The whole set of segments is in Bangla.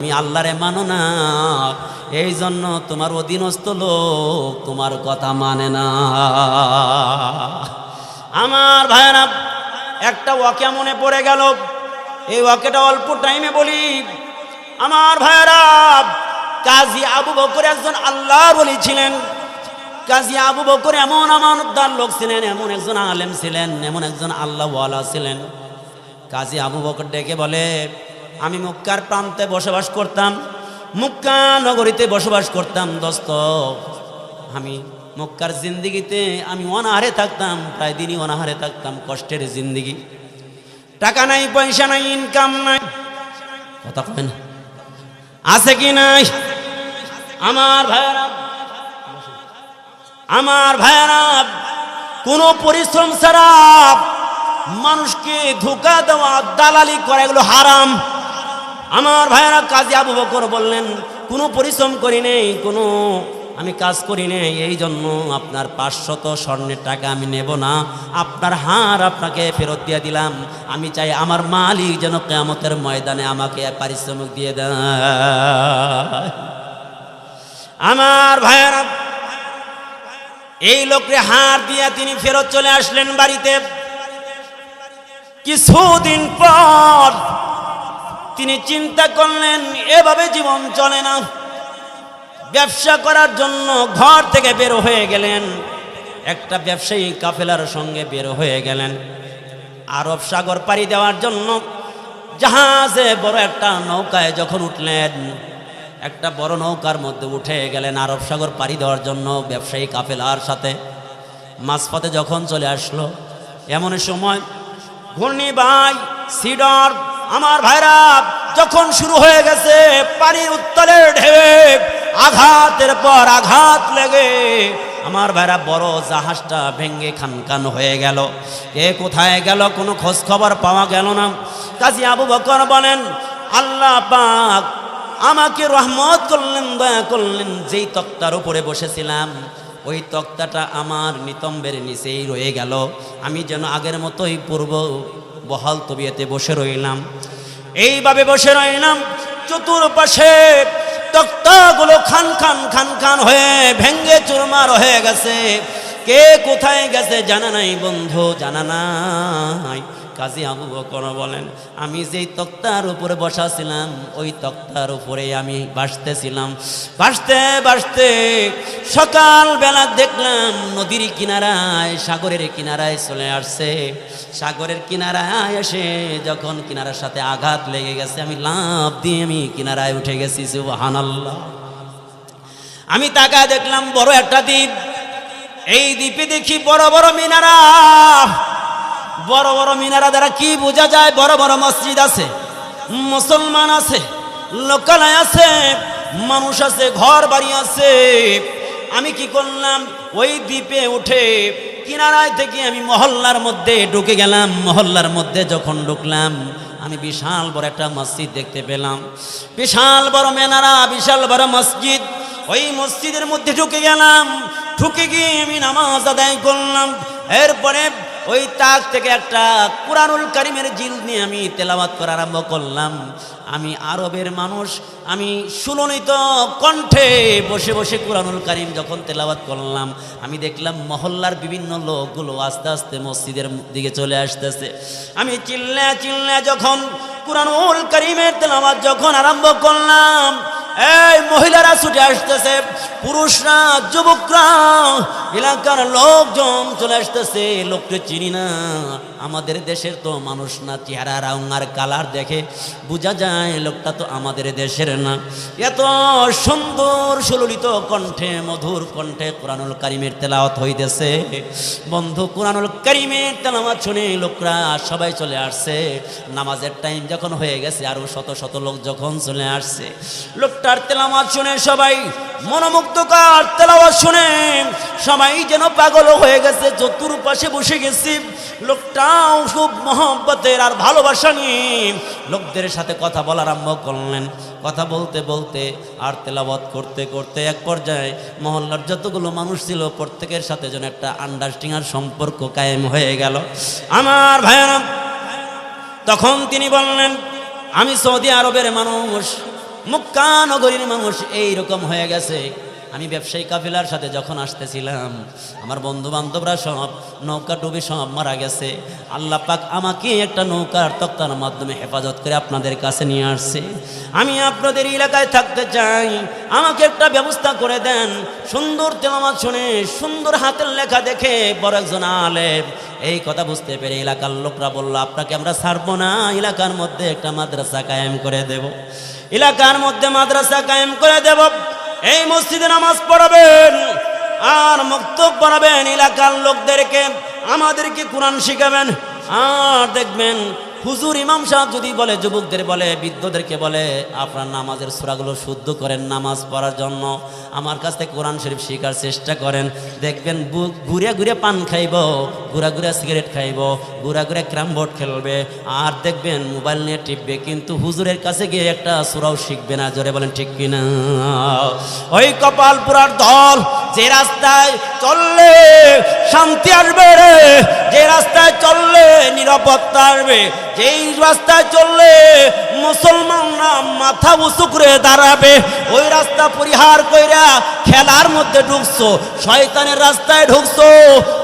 তুমি আল্লাহরে মানো না। এই জন্য তোমার অধীনস্থ লোক তোমার কথা মানে না। আমার ভাইরা একটা ওয়াকে মনে পড়ে গেল। এই ওয়াকেটা অল্প টাইমে বলি। আমার ভাইরা কাজী আবু বকর একজন আল্লাহ বলেছিলেন কাজী আবু বকর এমন আমানতদার লোক ছিলেন, এমন একজন আলেম ছিলেন, এমন একজন আল্লাহওয়ালা ছিলেন। কাজী আবু বকর ডেকে বলে আমি মক্কার প্রান্তে বসবাস করতাম, মক্কা নগরীতে বসবাস করতাম, দোস্ত। আমি মক্কার জিন্দিগিতে আমি অনাহারে থাকতাম, প্রায় দিনই অনাহারে থাকতাম, কষ্টের জিন্দিগি। টাকা নাই, পয়সা নাই ইনকাম নাই। কথা কয় না। আছে কি নাই? আমার ভাইয়ারা আমার ভাইয়ারা, কোনো পরিশ্রম ছাড়া মানুষকে ধোকা দেওয়া, দালালি করা, এগুলো হারাম। আমার ভাইয়ারা কাজী আবু বকর বললেন, কোনো পরিশ্রম করি নেই, কোনো আমি কাজ করি নেই, এই জন্য আপনার পাঁচশত স্বর্ণের টাকা আমি নেব না। আপনার হার আপনাকে ফেরত দিয়ে দিলাম। আমি চাই আমার মালিক যেন কেয়ামতের ময়দানে আমাকে পারিশ্রমিক দিয়ে দেয়। আমার ভাইয়ারা, এই লোককে হার দিয়ে তিনি ফেরত চলে আসলেন বাড়িতে। কিছুদিন পর তিনি চিন্তা করলেন, এভাবে জীবন চলে না। ব্যবসা করার জন্য ঘর থেকে বের হয়ে গেলেন। একটা ব্যবসায়ী কাফেলার সঙ্গে বের হয়ে গেলেন। আরব সাগর পাড়ি দেওয়ার জন্য জাহাজে বড় একটা নৌকায় যখন উঠলেন, একটা বড় নৌকার মধ্যে উঠে গেলেন আরব সাগর পাড়ি দেওয়ার জন্য ব্যবসায়ী কাফেলার সাথে। মাঝপথে যখন চলে আসলো, এমন সময় ঘূর্ণি ভাই সিডর আমার ভাইরা, যখন শুরু হয়ে গেছে, পানির উত্তরের ঢেবে, আঘাতের পর আঘাত লেগে, আমার ভাইরা বড় জাহাজটা ভেঙ্গে খান খান হয়ে গেল। কে কোথায় গেল কোনো খোঁজ খবর পাওয়া গেল না। কাজী আবু বকর বলেন, আল্লাহ পাক আমাকে রহমত করলেন, দয়া করলেন, যেই তক্তার উপরে বসেছিলাম, ওই তক্তাটা আমার নিতম্বের নিচেই রয়ে গেল। আমি যেন আগের মতোই পূর্ব বহাল তবিয়াতে বসে রইলাম। এইভাবে বসে রইলাম, চতুর্পাশে তক্তাগুলো খান খান খান খান হয়ে ভেঙ্গে চুরমার হয়ে গেছে। কে কোথায় গেছে জানা নাই বন্ধু, জানা নাই। কাজী আবু বকর বলেন, আমি যেই তক্তার উপরে বসাছিলাম, ওই তক্তার উপরে আমি বাসতেছিলাম বাসতে বাসতে সকালবেলা দেখলাম নদীর কিনারায়, সাগরের কিনারায় চলে আসছে। সাগরের কিনারায় এসে যখন কিনারার সাথে আঘাত লেগে গেছে, আমি লাভ দিয়ে আমি কিনারায় উঠে গেছি, সুবহানাল্লাহ। আমি তাকা দেখলাম, বড় একটা দ্বীপ। এই দ্বীপে দেখি বড় বড় মিনারা। বড় বড় মিনারা দ্বারা কি বোঝা যায়? বড় বড় মসজিদ আছে, মুসলমান আছে, লোকালয় আছে, মানুষ আছে ঘর বাড়ি আছে। আমি কি করলাম? ওই দ্বীপে উঠে কিনারায় থেকে আমি মহল্লার মধ্যে ঢুকে গেলাম। মহল্লার মধ্যে যখন ঢুকলাম, আমি বিশাল বড় একটা মসজিদ দেখতে পেলাম। বিশাল বড় মেনারা, বিশাল বড় মসজিদ। ওই মসজিদের মধ্যে ঢুকে গেলাম। ঢুকে গিয়ে আমি নামাজ আদায় করলাম। এরপরে ওই তাক থেকে একটা কুরআনুল কারিমের জিল নিয়ে আমি তেলাওয়াত করা আরম্ভ করলাম। আমি আরবের মানুষ, আমি সুলনিত কণ্ঠে বসে বসে কুরআনুল কারিম যখন তেলাওয়াত করলাম, আমি দেখলাম মহল্লার বিভিন্ন লোকগুলো আস্তে আস্তে মসজিদের দিকে চলে আসতেছে। আমি চিল্লা চিল্লা যখন কুরআনুল কারিমের তেলাওয়াত যখন আরম্ভ করলাম এই মহিলারা ছুটে আসতেছে, পুরুষরা, যুবকরা, এলাকার লোকজন চলে আসতেছে। লোককে চিনি না। আমাদের দেশের তো মানুষ না, চেহারা রং আর কালার দেখে বোঝা যায়, লোকটা তো আমাদের দেশের না। এত সুন্দর সুললিত কণ্ঠে, মধুর কণ্ঠে কোরআনুল কারিমের তেলাওয়াত হইতেছে। বন্ধু, কোরআনুল কারিমের তেলাওয়াত শুনে লোকরা সবাই চলে আসছে। নামাজের টাইম যখন হয়ে গেছে, আরও শত শত লোক যখন চলে আসছে। লোকটার তেলাওয়াত শুনে সবাই মনোমুগ্ধকার তেলাওয়াত শুনে। সবাই যেন পাগল হয়ে গেছে, চতুর্পাশে বসে গেছি। লোকটাও খুব মহব্বতের আর ভালোবাসা নিয়ে লোকদের সাথে কথা বলা আরম্ভ করলেন। কথা বলতে বলতে আর তেলাওয়াত করতে করতে এক পর্যায়ে মহল্লার যতগুলো মানুষ ছিল, প্রত্যেকের সাথে যেন একটা আন্ডারস্ট্যান্ডিং সম্পর্ক কায়েম হয়ে গেল। আমার ভাইয়েরা, তখন তিনি বললেন, আমি সৌদি আরবের মানুষ। মক্কা নগরীর মানুষ এই রকম হয়ে গেছে। আমি ব্যবসায়ী কাফিলার সাথে যখন আসতেছিলাম, আমার বন্ধু বান্ধবরা সব, নৌকা ডুবে সব মারা গেছে। আল্লাহ পাক আমাকে একটা নৌকার তক্তার মাধ্যমে হেফাজত করে আপনাদের কাছে নিয়ে আসছে। আমি আপনাদের এলাকায় থাকতে চাই। আমাকে একটা ব্যবস্থা করে দেন। সুন্দর তেলামাত শুনে, সুন্দর হাতের লেখা দেখে বড় একজন আলেম। এই কথা বুঝতে পেরে এলাকার লোকরা বলল, আপনাকে আমরা ছাড়বো না। এলাকার মধ্যে একটা মাদ্রাসা কায়েম করে দেব। এলাকার মধ্যে মাদ্রাসা কায়েম করে দেব। এই মসজিদে নামাজ পড়াবেন আর মুক্ত পড়াবেন এলাকার লোকদেরকে আমাদেরকে কোরআন শিখাবেন আর দেখবেন হুজুর ইমাম সাহেব যদি বলে, যুবকদের বলে, বৃদ্ধদেরকে বলে, আপনার নামাজের সুরাগুলো শুদ্ধ করেন নামাজ পড়ার জন্য। আমার কাছ থেকে কোরআন শরীফ শেখার চেষ্টা করেন। দেখবেন ঘুরে ঘুরে পান খাইব, ঘুরা ঘুরে সিগারেট খাইব, ঘুরা ঘুরে ক্যারাম বোর্ড খেলবে। আর দেখবেন মোবাইল নিয়ে টিপবে, কিন্তু হুজুরের কাছে গিয়ে একটা সুরাও শিখবে না। জোরে বলেন, ঠিক কিনা? ওই কপাল পুরার দল যে রাস্তায় চললে শান্তি আসবে রে, যে রাস্তায় চললে নিরাপত্তা আসবে। যেই রাস্তায় চললে মুসলমানরা মাথা উঁচু করে দাঁড়াবে ওই রাস্তা পরিহার কইরা খেলার মধ্যে ঢুকছো, শয়তানের রাস্তায় ঢুকছো,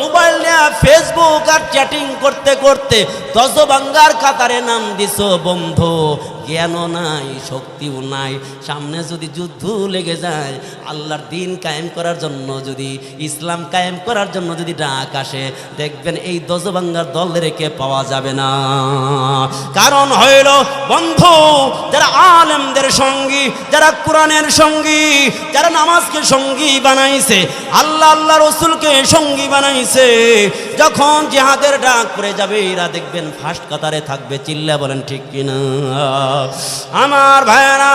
মোবাইল নিয়ে ফেসবুক আর চ্যাটিং করতে করতে দশবাঙ্গার কাতারে নাম দিছো, বন্ধু, জ্ঞানও নাই, শক্তিও নাই। সামনে যদি যুদ্ধ লেগে যায়, আল্লাহর দিন কায়েম করার জন্য যদি, ইসলাম কায়েম করার জন্য যদি ডাক আসে, দেখবেন এই দশবাঙ্গার দল রেখে পাওয়া যাবে না। কারণ হইল, বন্ধু, যারা আলেমদের সঙ্গী, যারা কোরআনের সঙ্গী, যারা নামাজকে সঙ্গী বানাইছে, আল্লাহ আল্লাহ রসুলকে সঙ্গী বানাইছে। যখন জিহাদের ডাক পড়ে যাবে, এরা দেখবেন ফার্স্ট কাতারে থাকবে চিল্লা বলেন, ঠিক কিনা? আমার ভাইরা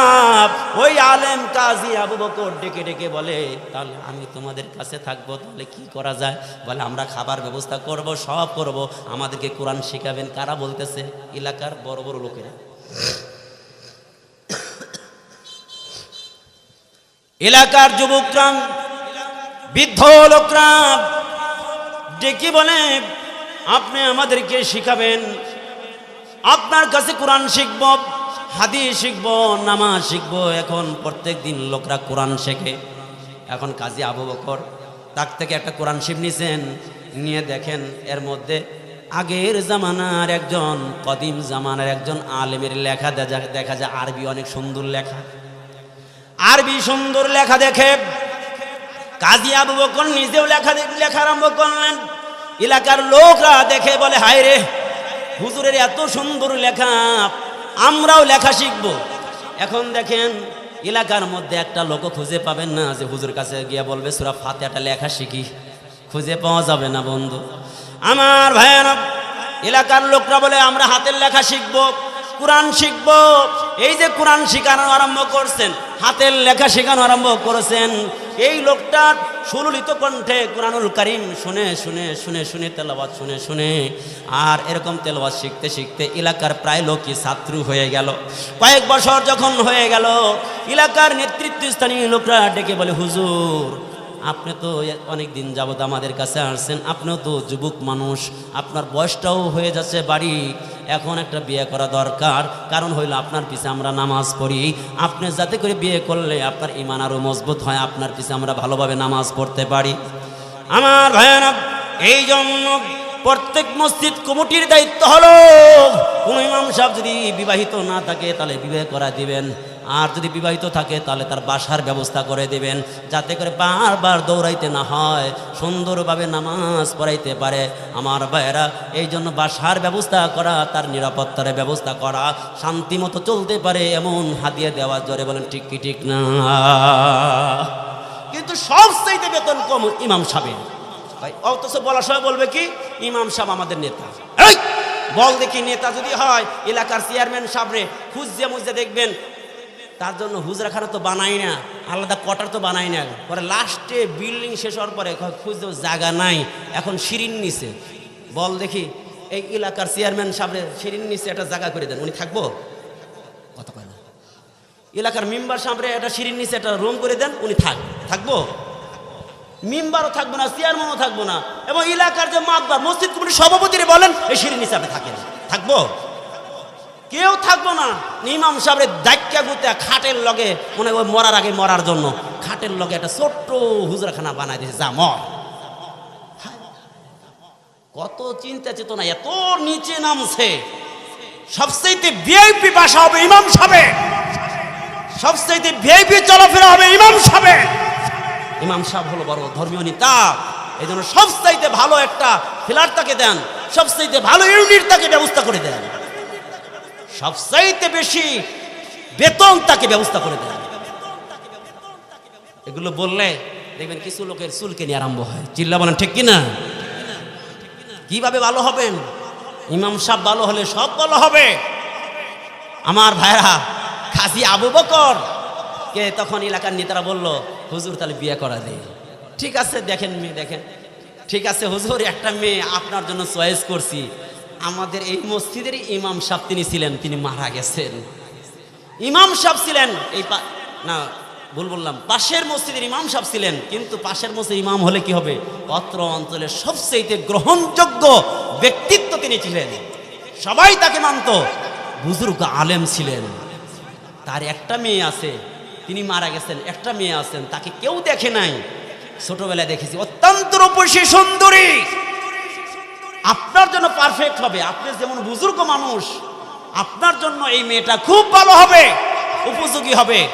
ওই আলেম কাজী আবু বকর ডেকে ডেকে বলে, তাহলে আমি তোমাদের কাছে থাকব, তাহলে কি করা যায়? বলে, আমরা খাবার ব্যবস্থা করব, সব করব। আমাদেরকে কোরআন শেখাবেন, কারা বলতেছে? এলাকার বড় বড় লোকেরা। এলাকার যুবকরা বৃদ্ধ লোকরা ডেকে বলে, আপনি আমাদেরকে শিখাবেন। আপনার কাছে কোরআন শিখব, হাদিস শিখব, নামাজ শিখব। এখন প্রত্যেক দিন লোকরা কোরআন শেখে। এখন কাজী আবু বকর তার থেকে একটা কোরআন শিব নিছেন। নিয়ে দেখেন, এর মধ্যে আগের জামানার একজন, কদিম জামানার একজন আলেমের লেখা দেখা যায় আরবি অনেক সুন্দর লেখা। আরবি সুন্দর লেখা দেখে। কাজী আবু বকর নিজেও লেখা লেখা আরম্ভ করলেন। এলাকার লোকরা দেখে বলে, হায় রে, হুজুরের এত সুন্দর লেখা, আমরাও লেখা শিখব। এখন দেখেন, এলাকার মধ্যে একটা লোক খুঁজে পাবেন না যে হুজুর কাছে গিয়ে বলবে, সুরা ফাতেহাটা লেখা শিখি। খুঁজে পাওয়া যাবে না, বন্ধু। আমার ভাইয়ারা, এলাকার লোকরা বলে, আমরা হাতের লেখা শিখব। কোরআন শিখব। এই যে কোরআন শেখানো আরম্ভ করছেন, হাতের লেখা শেখানো আরম্ভ করেছেন, এই লোকটার সুললিত কণ্ঠে কোরআনুল করিম শুনে শুনে শুনে শুনে তেলাবাদ শুনে শুনে, আর এরকম তেলাবাদ শিখতে শিখতে এলাকার প্রায় লোকই ছাত্র হয়ে গেল। কয়েক বছর যখন হয়ে গেল, এলাকার নেতৃত্বস্থানীয় লোকরা ডেকে বলে, হুজুর, আপনি তো অনেক দিন যাবত আমাদের কাছে আসছেন, আপনিও তো যুবক মানুষ, আপনার বয়সটাও হয়ে যাচ্ছে বাড়ি এখন একটা বিয়ে করা দরকার। কারণ হইল আপনার পিছে আমরা নামাজ পড়ি। আপনি যাতে করে বিয়ে করলে আপনার ইমান আরও মজবুত হয়, আপনার পিছে আমরা ভালোভাবে নামাজ পড়তে পারি। আমার ভয়ানক এই জন্য প্রত্যেক মসজিদ কমিটির দায়িত্ব হলো, কোনো ইমাম সাহেব যদি বিবাহিত না থাকে, তাহলে বিবাহ করা দিবেন। আর যদি বিবাহিত থাকে, তাহলে তার বাসার ব্যবস্থা করে দেবেন, যাতে করে বারবার দৌড়াইতে না হয়, সুন্দরভাবে নামাজ পড়াইতে পারে। আমার ভাইয়েরা এই জন্য বাসার ব্যবস্থা করা, তার নিরাপত্তার ব্যবস্থা করা, শান্তি মতো চলতে পারে, এমন হাতিয়ে দেওয়ার জোরে বলেন, ঠিক কি ঠিক না? কিন্তু সবচাইতে বেতন কম ইমাম সাহেবের। ভাই, অথচ বলার সময় বলবে কি, ইমাম সাহেব আমাদের নেতা। বল দেখি নেতা যদি হয়, এলাকার চেয়ারম্যান সাহেবরে খুঁজছে মুজে দেখবেন তার জন্য হুজরাখানা তো বানাই না, আলাদা কোয়ার্টার তো বানাই না। পরে লাস্টে বিল্ডিং শেষ হওয়ার পরে কয় খুঁজতেও জায়গা নাই, এখন সিঁড়ির নিচে বল দেখি, এই এলাকার চেয়ারম্যান সাহেবরে সিঁড়ির নিচে একটা জায়গা করে দেন, উনি থাকব? কত কয় না। এলাকার মেম্বার সামনে একটা সিঁড়ির নিচে একটা রুম করে দেন, উনি থাক, থাকব? মেম্বারও থাকব না, চেয়ারম্যানও থাকব না, এবং এলাকার যে মাতবার মসজিদ কমিটির সভাপতিরে বলেন, এই সিঁড়ির নিচে আপনি থাকেন, থাকব? কেউ থাকব না। ইমাম সাহেবের দায়িত্ব গুতে খাটের লগে, মনে ওই মরার আগে মরার জন্য। খাটের লগে একটা ছোট্ট হুজরাখানা বানাই দিয়েছে, যা মর। কত চিন্তা চেতনা, এত নিচে নামছে। সবচাইতে ভিআইপি বাসা হবে ইমাম সাহেব সবচাইতে ভিআইপি চলাফেরা হবে ইমাম সাহেব ইমাম সাহেব হলো বড় ধর্মীয় নেতা। এই জন্য সবচাইতে ভালো একটা ফ্ল্যাট তাকে দেন, সবচাইতে ভালো ইউনিট তাকে ব্যবস্থা করে দেন। সবচাইতে বেশি বেতন তাকে ব্যবস্থা করে দেন এগুলো বললে দেখবেন কিছু লোকের চুলকে নিয়ে আরম্ভ হয়। চিল্লা বলেন, ঠিক কিনা? কীভাবে ভালো হবেন? ইমাম সাহেব ভালো হলে সব ভালো হবে। আমার ভাইরা, খাসি আবু বকর কে তখন এলাকার নেতারা বলল, হুজুর, তাহলে বিয়ে করা দেয় ঠিক আছে, দেখেন মেয়ে, দেখেন। ঠিক আছে, হুজুর, একটা মেয়ে আপনার জন্য চয়েস করছি। আমাদের এই মসজিদের ইমাম সাহেব তিনি ছিলেন, তিনি মারা গেছেন। ইমাম সাহেব ছিলেন, এই না, ভুল বললাম। পাশের মসজিদের ইমাম সাহেব ছিলেন, কিন্তু পাশের মসজিদ ইমাম হলে কি হবে? অত্র অঞ্চলের সবচেয়ে গ্রহণযোগ্য ব্যক্তিত্ব তিনি ছিলেন। সবাই তাকে মানত। বুজুর্গ আলেম ছিলেন। তার একটা মেয়ে আছে, তিনি মারা গেছেন, একটা মেয়ে আছেন, তাকে কেউ দেখে নাই। ছোটবেলায় দেখেছি, অত্যন্ত রূপসী সুন্দরী। আপনার জন্য পারফেক্ট হবে। আপনি যেমন বুজুর্গ মানুষ, আপনার জন্য এই মেয়েটা খুব ভালো হবে, উপযোগী হবে।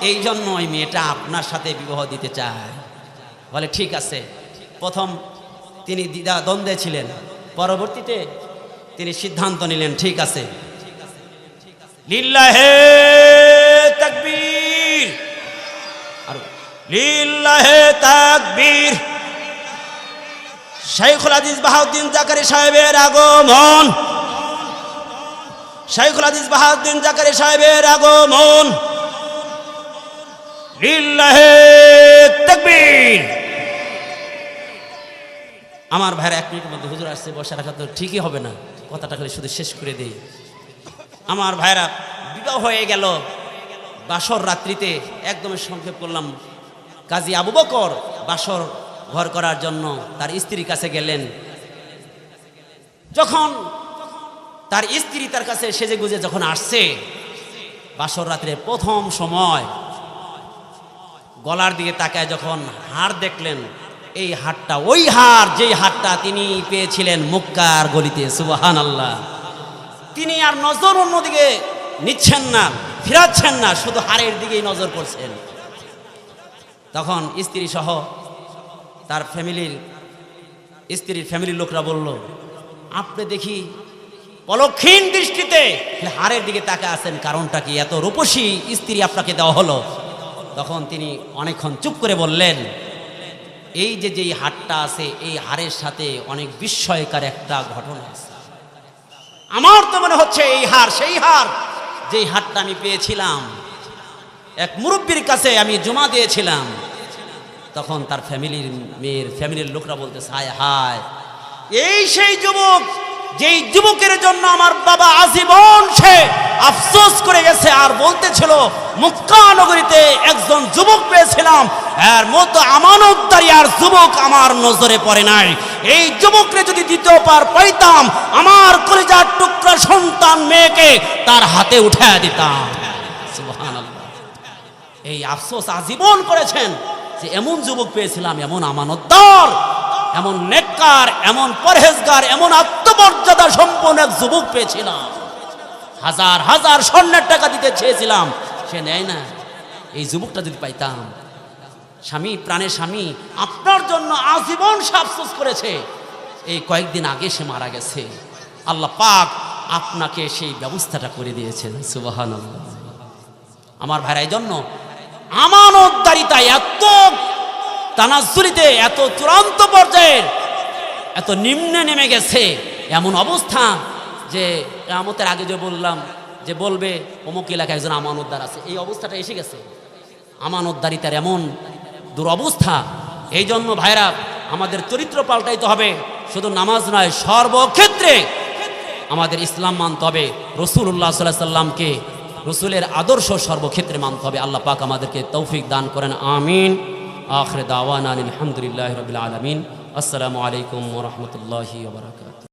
এই জন্য এই মেয়েটা আপনার সাথে বিবাহ দিতে চায়। বলে, ঠিক আছে। প্রথম তিনি দ্বিধা দ্বন্দ্বে ছিলেন। পরবর্তীতে তিনি সিদ্ধান্ত নিলেন, ঠিক আছে। লিল্লাহে তাকবীর। আর লিল্লাহে তাকবীর। শাইখুল আজিজ বাহাউদ্দিন জাকারি সাহেবের আগমন। শাইখুল আজিজ বাহাউদ্দিন জাকারি সাহেবের আগমন। আমার ভাইরা এক মিনিটের মধ্যে হুজুর আসছে, বসে রাখা তো ঠিকই হবে না। কথাটা খালি শুধু শেষ করে দেই। আমার ভাইরা বিবাহ হয়ে গেল। বাসর রাত্রিতে একদমই সংক্ষেপ করলাম। কাজী আবু বকর বাসর ঘর করার জন্য তার স্ত্রীর কাছে গেলেন। যখন তার স্ত্রী তার কাছে সেজে গুজে যখন আসছে, বাসর রাত্রে প্রথম সময় গলার দিকে তাকায় যখন হাড় দেখলেন, এই হাড়টা ওই হার যেই হাড়টা তিনি পেয়েছিলেন মুক্কার গলিতে সুবাহান আল্লাহ তিনি আর নজর অন্যদিকে নিচ্ছেন না, ফিরাচ্ছেন না, শুধু হাড়ের দিকেই নজর করছেন। তখন স্ত্রী সহ তার ফ্যামিলির, স্ত্রীর ফ্যামিলির লোকরা বলল, আপনি দেখি পলক্ষীন দৃষ্টিতে হাড়ের দিকে তাকে আছেন। কারণটা কি? এত রূপসী স্ত্রী আপনাকে দেওয়া হলো? তখন তিনি অনেকক্ষণ চুপ করে বললেন, এই যে যেই হাড়টা আছে, এই হাড়ের সাথে অনেক বিস্ময়কার একটা ঘটনা আছে। আমার তো মনে হচ্ছে এই হার সেই হার যেই হারটা আমি পেয়েছিলাম, এক মুরব্বীর কাছে আমি জমা দিয়েছিলাম। তখন তার ফ্যামিলির মেয়ের, ফ্যামিলির লোকরা বলতে, হায় হায়। এই সেই যুবক, যেই যুবকের জন্য আমার বাবা আজীবন সে আফসোস করে গেছে আর বলতেছিল, মুক্কা নগরীতে একজন যুবক পেয়েছিলাম, এর মতো আমানতদারি আর যুবক আমার নজরে পড়ে নাই। এই যুবককে যদি দ্বিতীয় পার পাইতাম, আমার কলিজার টুকরা সন্তান মেয়েকে তার হাতে উঠে দিতাম। এই আফসোস আজীবন করেছেন। যে এমন যুবক পেয়েছিলাম, এমন আমানতদার, এমন নেককার, এমন পরহেজগার, এমন আত্মমর্যাদা সম্পন্ন এক যুবক পেয়েছিলাম। হাজার হাজার স্বর্ণের টাকা দিতে চেয়েছিলাম, সে নেয় না। এই যুবকটা যদি পাইতাম, স্বামী প্রাণের স্বামী, আপনার জন্য আজীবন সে আফসোস করেছে। এই কয়েকদিন আগে সে মারা গেছে। আল্লাহ পাক আপনাকে সেই ব্যবস্থাটা করে দিয়েছেন সুবাহান আমার ভাইরা এই জন্য আমানতদারিতা এত তানাজুরিতে এত চূড়ান্ত পর্যায়ের, এত নিম্নে নেমে গেছে, এমন অবস্থা যে আমতের আগে যে বললাম, যে বলবে, অমুক এলাকায় একজন আমানতদার আছে, এই অবস্থাটা এসে গেছে। আমানতদারিতার এমন দুরবস্থা এই জন্য ভাইরা, আমাদের চরিত্র পাল্টাইতে হবে, শুধু নামাজ নয়, সর্বক্ষেত্রে আমাদের ইসলাম মানতে হবে। রসুল্লাহ সাল্লাহ সাল্লামকে রসুলের আদর্শ সর্বক্ষেত্রে মানতে হবে। আল্লাহ পাক আমাদেরকে তৌফিক দান করেন। আমিন। আখরে দাওয়ান আলহামদুলিল্লাহ রবিল আলমিন। আসসালামু আলাইকুম রহমতুল্লাহি